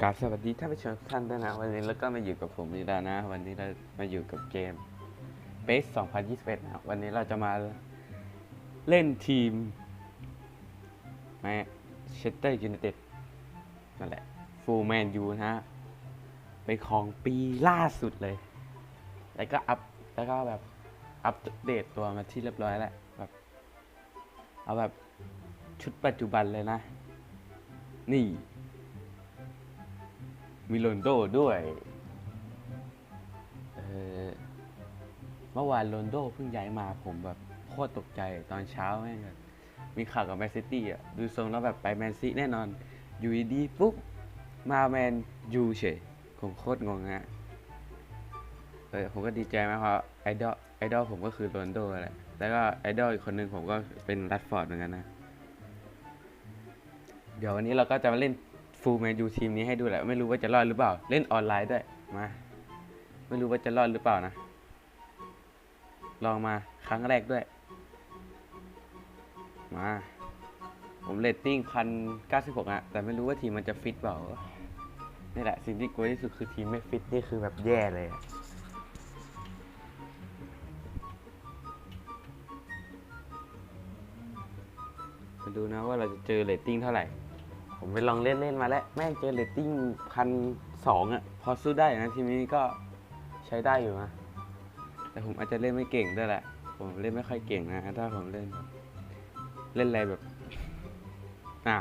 กราบสวัสดีท่านผู้ชมทุกท่านด้วยนะวันนี้แล้วก็มาอยู่กับผมอีกแล้วนะ วันนี้เรามาอยู่กับเกม Base 2021นะวันนี้เราจะมาเล่นทีมแมเชสเตอร์ยูไนเต็ดนั่นแหละฟูลแมนยูนะฮะเป็นของปีล่าสุดเลย แล้วก็อัพแล้วก็แบบอัปเดตตัวมาที่เรียบร้อยแล้วแบบเอาแบบชุดปัจจุบันเลยนะ นี่ มีโรนโดด้วยเออเมื่อวานโรนโดเพิ่งย้ายมาผมแบบโคตรตกใจตอนเช้าแม่งแบบมีข่าวกับแมนซิตี้อะ ดูทรงแล้วแบบไปแมนซิแน่นอน อยู่ดีๆปุ๊บ มาแมนยูเฉยผมโคตรงงฮะเออผมก็ดีใจมากเพราะไอดอลไอดอลผมก็คือโรนโดแหละแล้วก็ไอดอลอีกคนหนึ่งผมก็เป็นรัดฟอร์ดเหมือนกันนะ เดี๋ยววันนี้เราก็จะมาเล่น ฟูลแมนยูทีมนี้ให้ดูแหละไม่รู้ว่าจะรอดหรือเปล่า เล่นออนไลน์ด้วยมาไม่รู้ว่าจะรอดหรือเปล่านะ ลองมาครั้งแรกด้วย มา ผมเรตติ้งพันเก้าสิบหกอะแต่ไม่รู้ว่าทีมมันจะฟิตเปล่านี่แหละสิ่งที่กลัวที่สุดคือทีมไม่ฟิตนี่คือแบบแย่เลยอะมาดูนะว่าเราจะเจอเรตติ้งเท่าไหร่ ผมไปลองเล่นเล่นๆมาแล้ว แม่งเจอเรตติ้งพันสองอะพอสู้ได้นะทีมนี้ก็ใช้ได้อยู่นะ แต่ผมอาจจะเล่นไม่เก่งด้วยแหละ ผมเล่นไม่ค่อยเก่งนะ ถ้าผมเล่น เล่นอะไรแบบ อ่า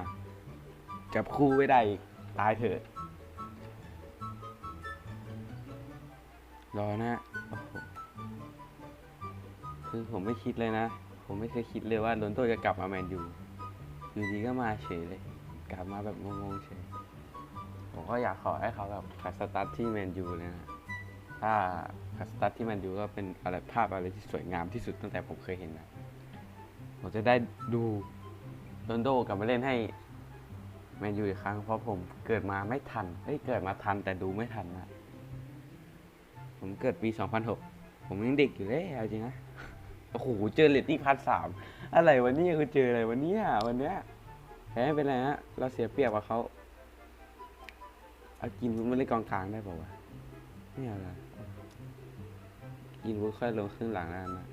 จับคู่ไม่ได้อีก ตายเถอะ รอนะโอ้โหคือผมไม่คิดเลยนะ ผมไม่เคยคิดเลยว่าโรนโดจะกลับมาแมนยูอยู่ดีก็มาเฉยเลย กลับมาแบบงงๆเฉยผมก็อยากขอให้เขาแบบขัสตาร์ทที่แมนยูเลยนะถ้าขัสตาร์ทที่แมนยูก็เป็นอะไรภาพอะไรที่สวยงามที่สุดตั้งแต่ผมเคยเห็นนะผมจะได้ดูโรนโดกลับมาเล่นให้แมนยูอีกครั้ง เพราะผมเกิดมาไม่ทันเอ้ยเกิดมาทันแต่ดูไม่ทันนะผมเกิดปี 2006 ผมยังเด็กอยู่เลยเอาจริงนะโอ้โหเจอเลตติ้งพันสามอะไรวันนี้คือเจออะไรวันนี้วันเนี้ย แพ้ไป็นไรฮะ เราเสียเปรียบกว่าเขาเอากินวุ้นมาเล่นกองกลางได้เปล่าวะไม่เอาละกินวุ้นค่อยลงครึ่งหลังแล้วนะ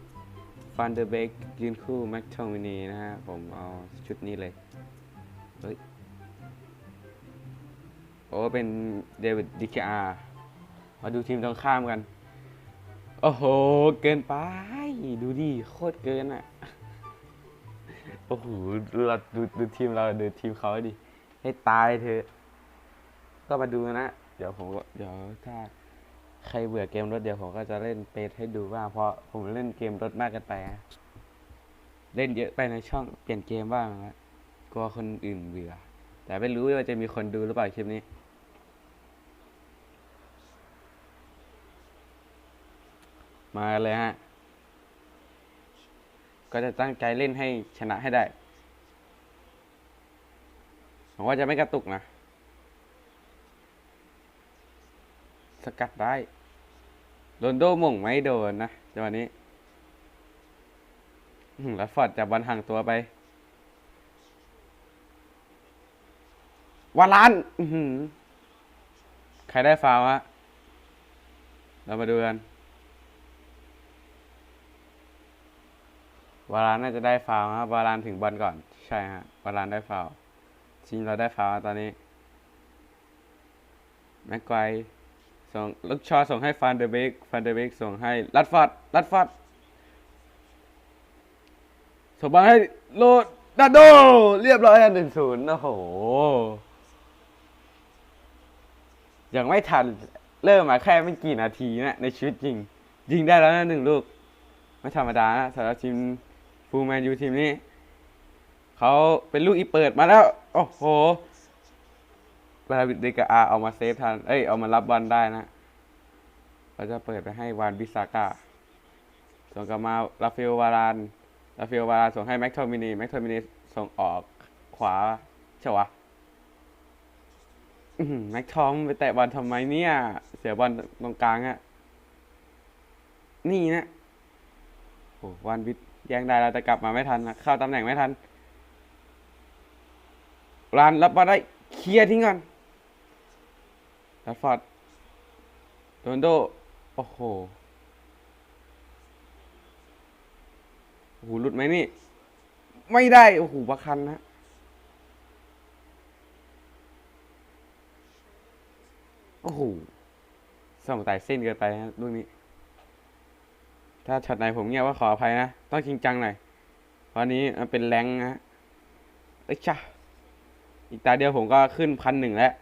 ฟันเดอร์เบกยืนคู่แม็กทอมินีนะฮะ ผมเอาชุดนี้เลย เฮ้ย โอ้เป็นเดวิดดิคอามาดูทีมตรงข้ามกัน โอ้โห เกินไป ดูดิ โคตรเกินอะ โอ้โหดูเราดูดูทีมเราดูทีมเขาดิให้ตายเถอะก็มาดูนะ เดี๋ยวผมก็เดี๋ยวถ้าใครเบื่อเกมรถเดี๋ยวผมก็จะเล่นเปซให้ดูบ้างเพราะผมเล่นเกมรถมากเกันไปอะเล่นเยอะไปในช่องเปลี่ยนเกมบ้างนะกลัวคนอื่นเบื่อ แต่ไม่รู้ว่าจะมีคนดูหรือเปล่าคลิปนี้มาเลยฮะ ก็จะตั้งใจเล่นให้ชนะให้ได้หวังว่าจะไม่กระตุกนะ สกัดได้โรนโดม่งไม่โดนนะจังหวะนี้แล้วฟอร์ดจับบอลห่างตัวไปวาลานใครได้ฟาวฮะ เรามาดูกัน วาลานน่าจะได้ฟาวล์ครับวาลานถึงบอลก่อน ใช่ฮะวาลานได้ฟาวล์ทีมเราได้ฟาวตอนนี้แม็กไกวส่งลูกชอส่งให้ฟันเดเบกฟันเดเบกส่งให้ลัดฟอร์ดลัดฟอร์ดส่งบอลให้โรดันโด เรียบร้อยหนึ่งศูนย์โอ้โห ยังไม่ทันเริ่มมาแค่ไม่กี่นาทีนะในชีวิตจริง ยิงได้แล้วนะหนึ่งลูก ไม่ธรรมดานะสำหรับทีม ฟูลแมนยูทีมนี้ เขาเป็นลูกอีเปิดมาแล้ว โอ้โหลาบิดเดกาอาเอามาเซฟทัน เอ้ย เอามารับบอลได้นะ เราจะเปิดไปให้วานบิซาก้า ส่งกลับมาลาเฟลวารานลาเฟลวารานส่งให้แม็กโทมินีแม็กโทมินีส่งออกขวาใช่วะแม็กทอมไปแตะบอลทำไมเนี่ย เสียบอลตรงกลางอะนี่นะโอ้วันวิท แย่งได้แล้วแต่กลับมาไม่ทันนะเข้าตำแหน่งไม่ทันรานรับบอลได้เคลียร์ทิ้งก่อนรัดฟอร์ดโรนโด โอ้โหโอ้โหหลุดไหมนี่ ไม่ได้ โอ้โหบักคันนะโอ้โหส่องไต่เส้นเกินไปนะลูกนี้ ถ้าช็อตไหนผมเงียบว่าขออภัยนะ ต้องจริงจังหน่อยเพราะนี้มันเป็นแรงนะเอ้ยจ้าอีกตาเดียวผมก็ขึ้นพันหนึ่งแล้ว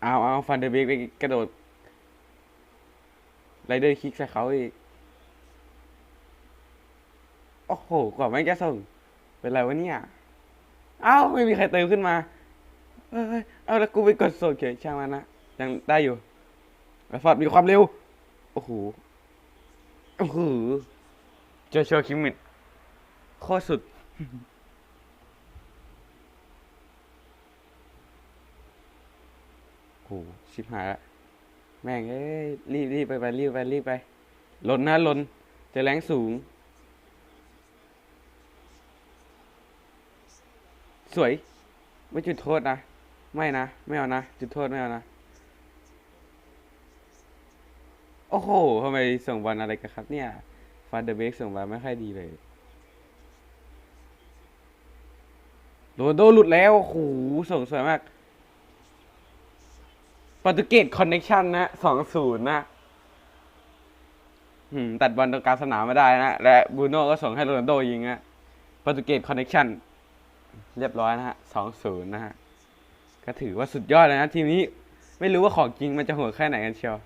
เอาเอาฟันเดอร์เบกไปกระโดดไรเดอร์คิกใส่เขาอีก โอ้โห กว่าไม่งจะส่ง เป็นไรวะเนี่ย เอ้า ไม่มีใครเติมขึ้นมา เอ้ย เอาแล้วกูไปกดส่งเฉยช่างมันนะ ยังได้อยู่แล้วฟอดมีความเร็ว โอ้โห โอ้โหโจชัวคิมมิดโคตรสุด โอ้โหชิบหายละ แม่งเอ้ย รีบรีบไปไปรีบไปรีบไปหล่นนะหล่นจะแรงสูง สวย ไม่จุดโทษนะ ไม่นะ ไม่เอานะ จุดโทษไม่เอานะ โอ้โหทำไมส่งบอลอะไรกันครับเนี่ยฟาเดอร์เบกส่งบอลไม่ค่อยดีเลยโรนโดหลุดแล้ว โอ้โห ส่งสวยมากโปรตุเกสคอนเน็กชันนะสองศูนย์นะหืมตัดบอลตรงกลางสนามไม่ได้นะ และบูโน่ก็ส่งให้โรนัลโดยิงนะโปรตุเกสคอนเน็กชันเรียบร้อยนะฮะสองศูนย์นะฮะ ก็ถือว่าสุดยอดเลยนะทีมนี้ ไม่รู้ว่าของจริงมันจะโหดแค่ไหนกันเชียว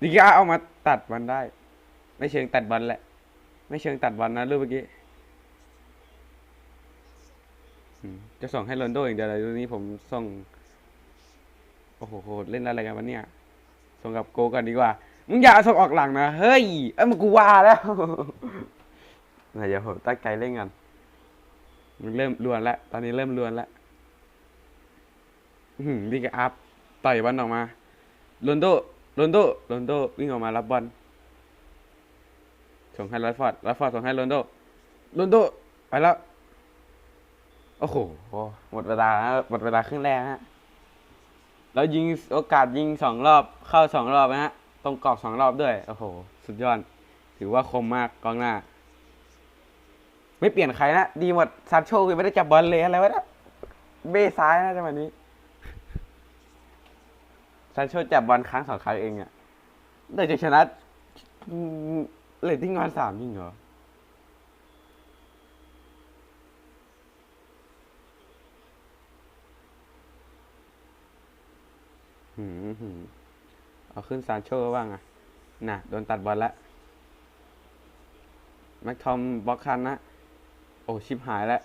ดิก้าเอามาตัดบอลได้ ไม่เชิงตัดบอลแหละ ไม่เชิงตัดบอลนะรูปเมื่อกี้จะส่งให้โรนโดอย่างเดียวเลยรูปนี้ผมส่ง โอ้โหเล่นอะไรกันวะเนี่ย ส่งกับโกกันดีกว่า มึงอย่าส่งออกหลังนะ เฮ้ย เอ้ยมันกูว่าแล้วเดี๋ยวผมตั้งใจเล่นกันมันเริ่มรวนแล้ว ตอนนี้เริ่มรวนแล้วอืมดีกับอัพต่อยบอลออกมาโรนโด โรนโดโรนโดวิ่งออกมารับบอลส่งให้รอดฟอร์ดรอดฟอร์ดส่งให้โรนโดโรนโดไปแล้ว โอ้โห หมดเวลาแล้วหมดเวลาครึ่งแรกฮะ แล้วยิงโอกาสยิงสองรอบเข้าสองรอบนะฮะ ตรงกรอบสองรอบด้วย โอ้โห สุดยอด ถือว่าคมมากกองหน้า ไม่เปลี่ยนใครนะ ดีหมดซานโชคือไม่ได้จับบอลเลยอะไรวะเนะเบ้ซ้ายนะจังหวะนี้ ซานโชจับบอลครั้งสองครั้งเองอะแต่จะชนะเรตติ้งวันสามจริงเหรอหืมหืมเอาขึ้นซานโชบ้างอะน่ะ โดนตัดบอลแล้วแม็กทอมบล็อกคันนะ โอ้ ชิปหายแล้ว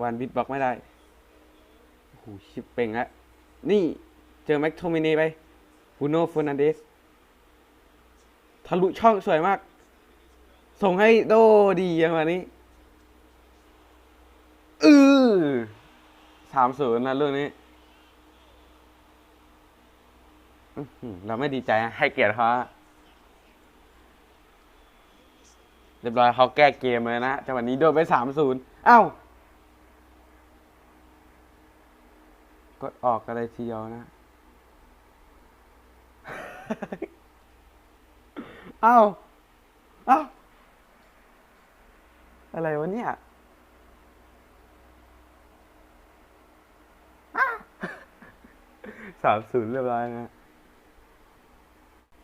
วันบิดบล็อกไม่ได้โอ้ชิปเป่งแล้ว นี่ เจอแม็กโทมินีไปบูโน่ฟูนันเดสทะลุช่องสวยมาก ส่งให้โดดีอย่างวันนี้อือสามศูนย์นะเรื่องนี้เราไม่ดีใจให้เกียรติเขาเรียบร้อยเขาแก้เกมเลยนะจังหวะนี้โดนไปสามศูนย์เอ้ากดออกกันเลยทีเดียวนะ อ้าเอ้าอะไรวะเนี่ยสามศูนย์เรียบร้อยนะ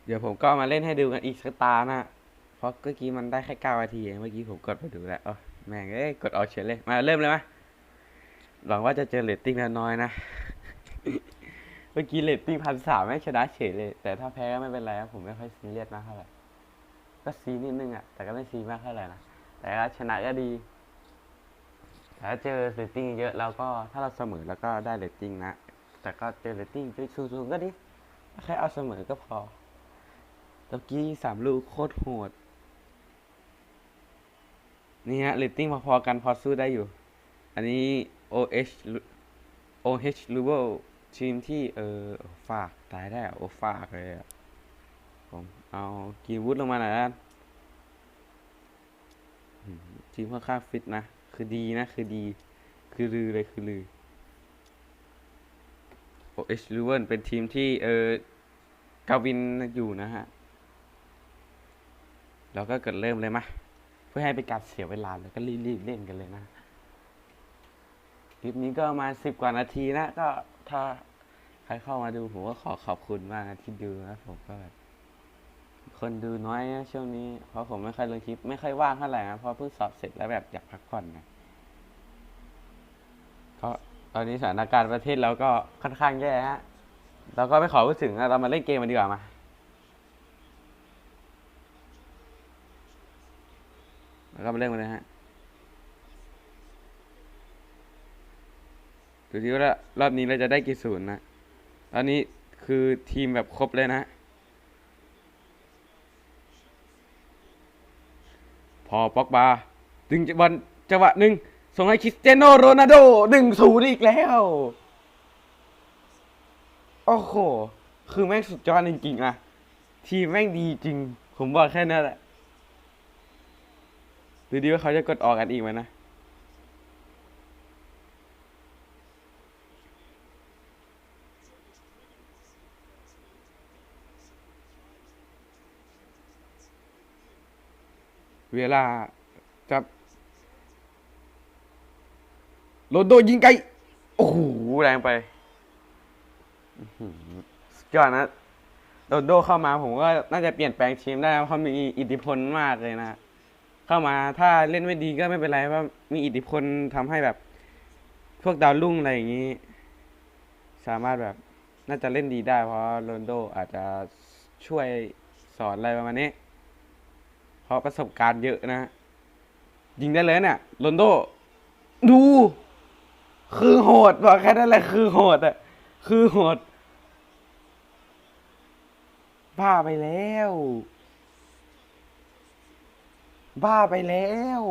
เดี๋ยวผมก็มาเล่นให้ดูกันอีกสักตานะ เพราะเมื่อกี้มันได้แค่เก้านาทีเองเมื่อกี้ผมกดไปดูแล้วเออแม่งเอ้ยกดออกเฉยเลย มาเริ่มเลยไหมหวังว่าจะเจอเรตติ้งน้อยๆนะ เมื่อกี้เรตติ้งพันสามไม่ชนะเฉยเลย แต่ถ้าแพ้ก็ไม่เป็นไรครับผมไม่ค่อยซีเรียสมากเท่าไหร่ก็ซีนิดนึงอะ แต่ก็ไม่ซีมากเท่าไหร่นะ แต่ก็ชนะก็ดีแต่ถ้าเจอเรตติ้งเยอะแล้วก็ถ้าเราเสมอแล้วก็ได้เรตติ้งนะ แต่ก็เจอเรตติ้งสูงๆก็ดีแค่เอาเสมอก็พอตะกี้สามลูกโคตรโหด นี่ฮะเรตติ้งพอๆกันพอสู้ได้อยู่ อันนี้ OH OH l u b e l ทีมที่เออฝากตายได้อะโอ้ฝากเลยอะผมเอากินวุฒลงมาหน่อยนะทีมค่อนข้างฟิตนะ คือดีนะ คือดี คือลือเลยคือลือโอเอชลูเวนเป็นทีมที่เออกาวินอยู่นะฮะเราก็เกิดเริ่มเลยมะเพื่อให้เป็นการเสียเวลาแล้วก็รีบๆเล่นกันเลยนะคลิปนี้ก็มาสิบกว่านาทีนะก็ ถ้าใครเข้ามาดูผมก็ขอขอบคุณมากนะที่ดูนะผมก็แบบคนดูน้อยนะช่วงนี้ เพราะผมไม่ค่อยลงคลิป ไม่ค่อยว่างเท่าไหร่นะเพราะเพิ่งสอบเสร็จแล้วแบบอยากพักผ่อนนะก็ตอนนี้สถานการณ์ประเทศเราก็ค่อนข้างแย่ฮะเราก็ไม่ขอพูดถึงนะเรามาเล่นเกมกันดีกว่ามาแล้วก็มาเล่นกันเลยฮะ ดูดิว่ารอบนี้เราจะได้กี่ศูนย์นะตอนนี้คือทีมแบบครบเลยนะ พอป็อกบาดึงบอลจังหวะหนึ่งส่งให้คริสเตียโนโรนัลโดหนึ่งศูนย์อีกแล้ว โอ้โห คือแม่งสุดยอดจริงๆอะทีมแม่งดีจริง ผมบอกแค่นั้นแหละดูดิว่าเขาจะกดออกกันอีกไหมนะ เวลาจับโรนโดยิงไกล โอ้โห แรงไปอื้อหือสุดยอดนะโรนโดเข้ามาผมก็น่าจะเปลี่ยนแปลงทีมได้เพราะมีอิทธิพลมากเลยนะ เข้ามาถ้าเล่นไม่ดีก็ไม่เป็นไรเพราะมีอิทธิพลทำให้แบบ พวกดาวรุ่งอะไรอย่างนี้ สามารถแบบ น่าจะเล่นดีได้เพราะโรนโดอาจจะช่วยสอนอะไรประมาณนี้ เพราะประสบการณ์เยอะนะยิงได้เลยเนี่ยโรนลโด ดู คือโหดบอกแค่นั้นแหละคือโหดอะ คือโหดบ้าไปแล้ว บ้าไปแล้ว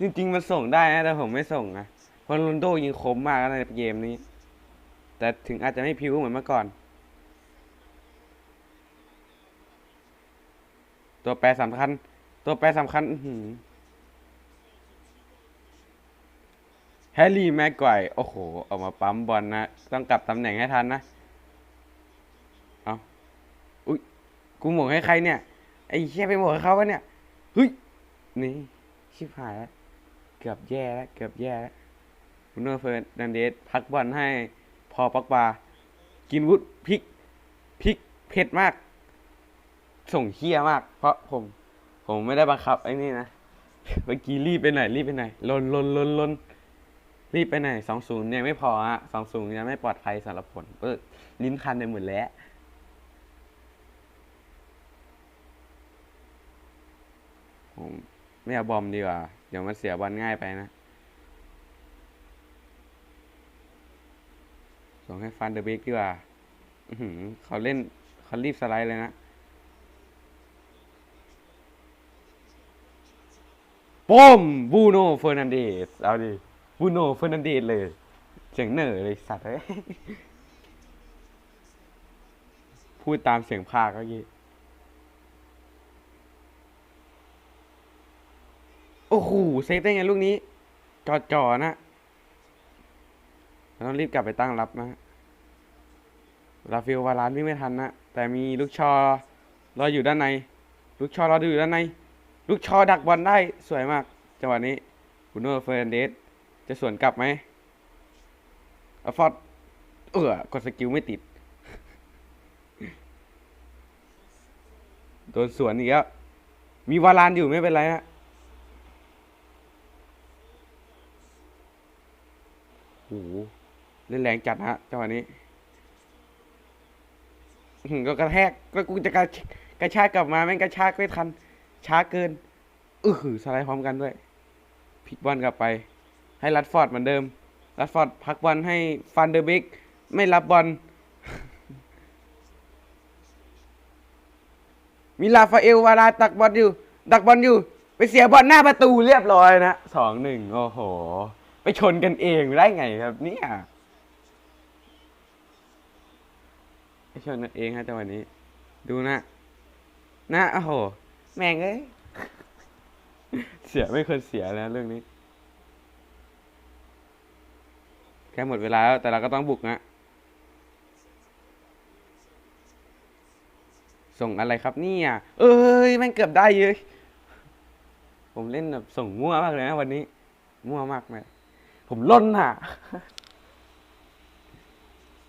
จริง ๆ มันส่งได้นะ แต่ผมไม่ส่งนะเพราะโรนลโดยิงคมมากในเกมนี้ แต่ถึงอาจจะไม่พิ้วเหมือนเมื่อก่อน ตัวแปรสำคัญ ตัวแปรสำคัญแฮร์รี่แม็กไกว์โอ้โห ออกมาปั๊มบอลนะ ต้องกลับตำแหน่งให้ทันนะ เอาอุ้ย กูหมงให้ใครเนี่ย ไอ้เชี่ยไปหมงให้เขาวะเนี่ย เฮ้ย นี่ ชิบหายแล้ว เกือบแย่แล้ว เกือบแย่แล้วบุนโนเฟอร์นันเดสพักบอลให้พอปักบากินวุฒพลิกพลิก เผ็ดมาก ส่งเฮี้ยมาก เพราะผม ผมไม่ได้บังคับไอ้นี่นะ เมื่อกี้รีบไปไหนรีบไปไหนลนลนลนลนรีบไปไหนสองศูนย์ยังไม่พอฮะสองศูนย์ยังไม่ปลอดภัยสำหรับผลเออลิ้นคันไปหมดแล้วผมไม่เอาบอมดีกว่า เดี๋ยวมันเสียบอลง่ายไปนะ ส่งให้ฟันเดอร์เบกดีกว่าเขาเล่นเขารีบสไลด์เลยนะ ป้มบูโน่เฟอร์นันเดสเอาดิบูโน่เฟอร์นันเดสเลยเสียงเหน่อเลยสัตว์เอ้ยพูดตามเสียงภาคเมื่อกี้โอ้โหเซฟได้ไงลูกนี้จอจอๆนะเราต้องรีบกลับไปตั้งรับนะราฟิลวาลานวิ่งไม่ทันนะแต่มีลูกชอรออยู่ด้านใน ลูกชอรออยู่ด้านใน ลูกชอดักบอลได้สวยมาก จังหวะนี้บุนโน่เฟรนเดสจะสวนกลับไหมอัฟอร์ดเออกดสกิลไม่ติด โดนสวนอีกแล้วมีวาลานอยู่ไม่เป็นไรฮะโอ้โหเล่นแรงจัดฮะจังหวะนี้ก็กระแทกก็กูจะกระกระชากกลับมาแม่งกระชากไม่ทัน ช้าเกินอือหือสไลด์พร้อมกันด้วยพิกบอลกลับไป ให้รัดฟอร์ดเหมือนเดิม รัดฟอร์ดพักบอลให้ฟันเดอร์บิกไม่รับบอลมีลาฟาเอลวาลาตักบอลอยู่ ดักบอลอยู่ ไปเสียบอลหน้าประตูเรียบร้อยนะสองหนึ่งโอ้โห ไปชนกันเองได้ไงครับเนี่ยไปชนกันเองฮะจังหวะนี้ ดูนะ นะโอ้โห แม่งเอ้ย เสียไม่เคยเสียแล้วเรื่องนี้ แค่หมดเวลาแล้ว แต่เราก็ต้องบุกนะ ส่งอะไรครับเนี่ย เอ้ยแม่งเกือบได้เยอะผมเล่นแบบส่งมั่วมากเลยนะวันนี้ มั่วมากเลยผมล้นอะ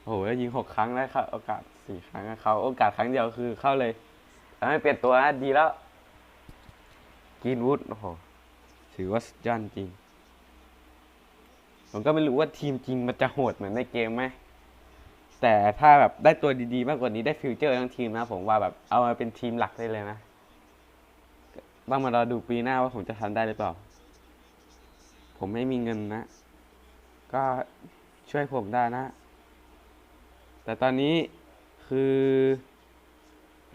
โอ้โหยิงหกครั้งแล้วครับ โอกาสสี่ครั้งเขาโอกาสครั้งเดียวคือเข้าเลย ไม่เปลี่ยนตัวดีแล้ว กินวุฒโอ้โหถือว่าสุดยอดจริง ผมก็ไม่รู้ว่าทีมจริงมันจะโหดเหมือนในเกมไหมแต่ถ้าแบบได้ตัวดีๆ มากกว่านี้ได้ฟิวเจอร์ทั้งทีมนะผมว่าแบบเอามาเป็นทีมหลักได้เลยนะ ต้องมารอดูปีหน้าว่าผมจะทำได้หรือเปล่า ผมไม่มีเงินนะ ก็ช่วยผมได้นะ แต่ตอนนี้คือ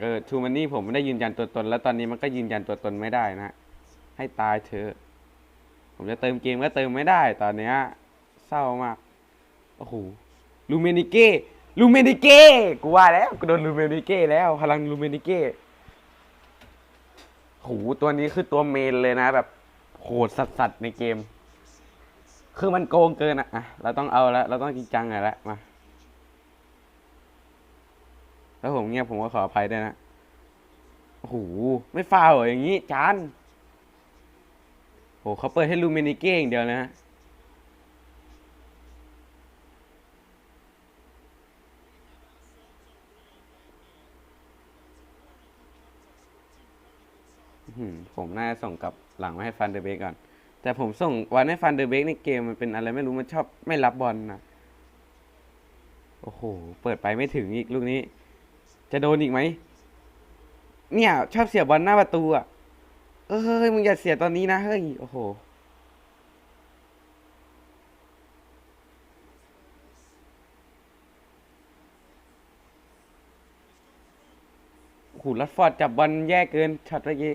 เออทูมันนี่ผมไม่ได้ยืนยันตัวตน แล้วตอนนี้มันก็ยืนยันตัวตนไม่ได้นะให้ตายเถอะผมจะเติมเกมก็เติมไม่ได้ ตอนเนี้ยเศร้ามากโอ้โหลูเมนิเก้ลูเมนิเก้กูว่าแล้วกูโดนลูเมนิเก้แล้ว พลังลูเมนิเก้โหตัวนี้คือตัวเมนเลยนะ แบบโหดสัสๆในเกม คือมันโกงเกินอะอะเราต้องเอาแล้วเราต้องจริงจังหน่อยละมา แล้วผมเงียบผมก็ขออภัยด้วยนะโอ้โหไม่ฟาวเหรออย่างนี้จานโหเขาเปิดให้ลูเมนิเก้อย่างเดียวนะผมน่าจะส่งกลับหลังมาให้ฟันเดอร์เบกก่อน แต่ผมส่งวันให้ฟันเดอร์เบกในเกมมันเป็นอะไรไม่รู้มันชอบไม่รับบอลนะ โอ้โห เปิดไปไม่ถึงอีกลูกนี้ จะโดนอีกไหม เนี่ย ชอบเสียบอลหน้าประตูอะ เอ้ย มึงอย่าเสียตอนนี้นะเฮ้ย โอ้โหโอ้โหลัดฟอร์ดจับบอลแย่เกินช็อตเมื่อกี้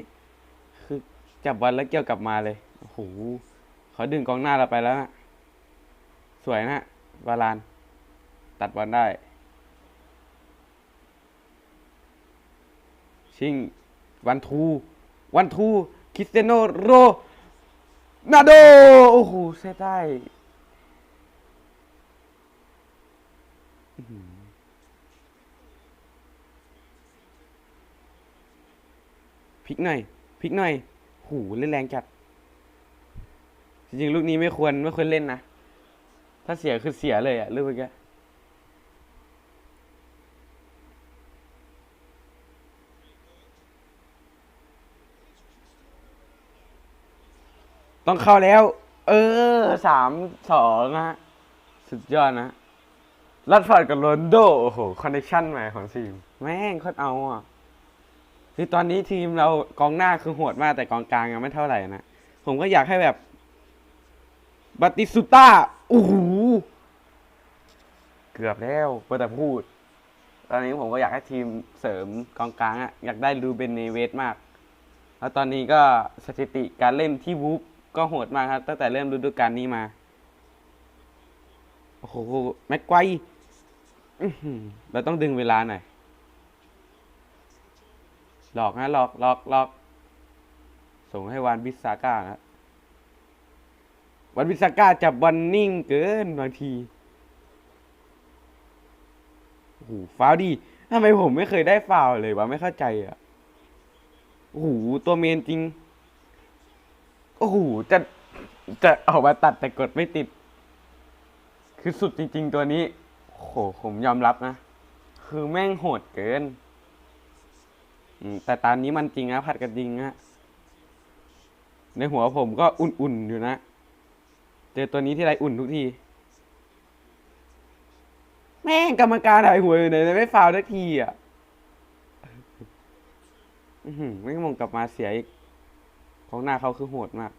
คือจับบอลแล้วเกี่ยวกลับมาเลย โอ้โหเขาดึงกองหน้าเราไปแล้วนะ สวยนะ วาลาน ตัดบอลได้ ชิงวันทู วันทู คริสเตียโนโรนาโด โอ้โหเซตได้พลิกหน่อยพลิกหน่อย หูเล่นแรงจัด จริงๆ ลูกนี้ไม่ควร ไม่ควรเล่นนะ ถ้าเสียคือเสียเลยอะลูกเมื่อกี้ ต้องเข้าแล้ว เออสามสองนะสุดยอดนะลัดฟอร์ดกับโรนโด โอ้โห คอนเนคชั่นใหม่ของทีม แม่งโคตรเอาอะ คือตอนนี้ทีมเรากองหน้าคือโหดมากแต่กองกลางยังไม่เท่าไหร่นะ ผมก็อยากให้แบบบัติสตุต้าโอ้โห เกือบแล้วเพื่อแต่พูด ตอนนี้ผมก็อยากให้ทีมเสริมกองกลางอะอยากได้รูเบนเนเวสมาก แล้วตอนนี้ก็สถิติการเล่นที่วูฟ ก็โหดมากครับ ตั้งแต่เริ่มฤดูกาลนี้มา โอ้โห แม็กไกวเราต้องดึงเวลาหน่อย หลอกนะหลอกหลอกหลอก ส่งให้วานบิสซาก้านะวันวิสาก้าจับบอลนิ่งเกินบางทีโอ้โหฟาวดีทำไมผมไม่เคยได้ฟาวเลยวะไม่เข้าใจอะโอ้โหตัวเมนจริง อ้โหจะจะออกมาตัดแต่กดไม่ติด คือสุดจริง ๆ ตัวนี้โอ้โหผมยอมรับนะ คือแม่งโหดเกิน แต่ตอนนี้มันจริงนะผัดกันจริงนะในหัวผมก็อุ่นๆอยู่นะ เจอตัวนี้ที่ไรอุ่นทุกที แม่งกรรมการหายหัวอยู่ไหนไม่ฟาวล์สักทีอะไม่มงกลับมาเสียอีก องหน้าเขาคือโหดมาก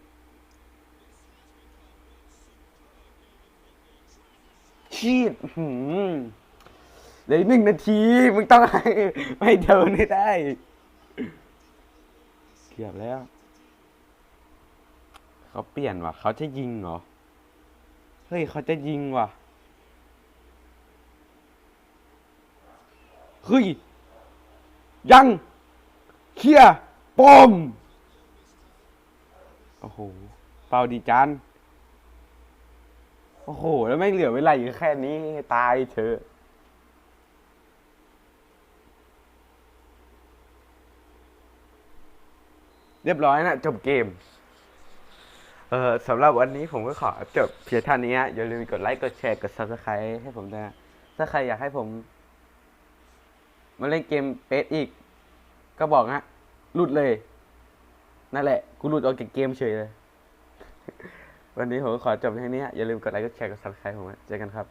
ชีดอื้อหือเหลยหนึ่งนาที มึงต้องให้ไม่เดินไม่ได้ เกือบแล้ว เขาเปลี่ยนว่ะ เขาจะยิงเหรอ เฮ้ย เขาจะยิงว่ะ เฮ้ย ยัง เคลียปอม อ้โห เปล่าดีจานโอ้โห แล้วไม่เหลือเวลาอยู่แค่นี้ตายเถอะเรียบร้อยนะจบเกม เออสำหรับวันนี้ผมก็ขอจบเพียงเท่านี้อย่าลืมกดไลค์ กดแชร์ กด subscribe ให้ผมด้วยนะถ้าใครอยากให้ผม มาเล่นเกมเปสอีก ก็บอกฮะหลุดเลย นั่นแหละ กูหลุดออกจากเกมเฉยเลย วันนี้ผมขอจบแค่นี้ อย่าลืมกดไลค์ กดแชร์ กดซับสไครต์ผมฮะเจอกันครับ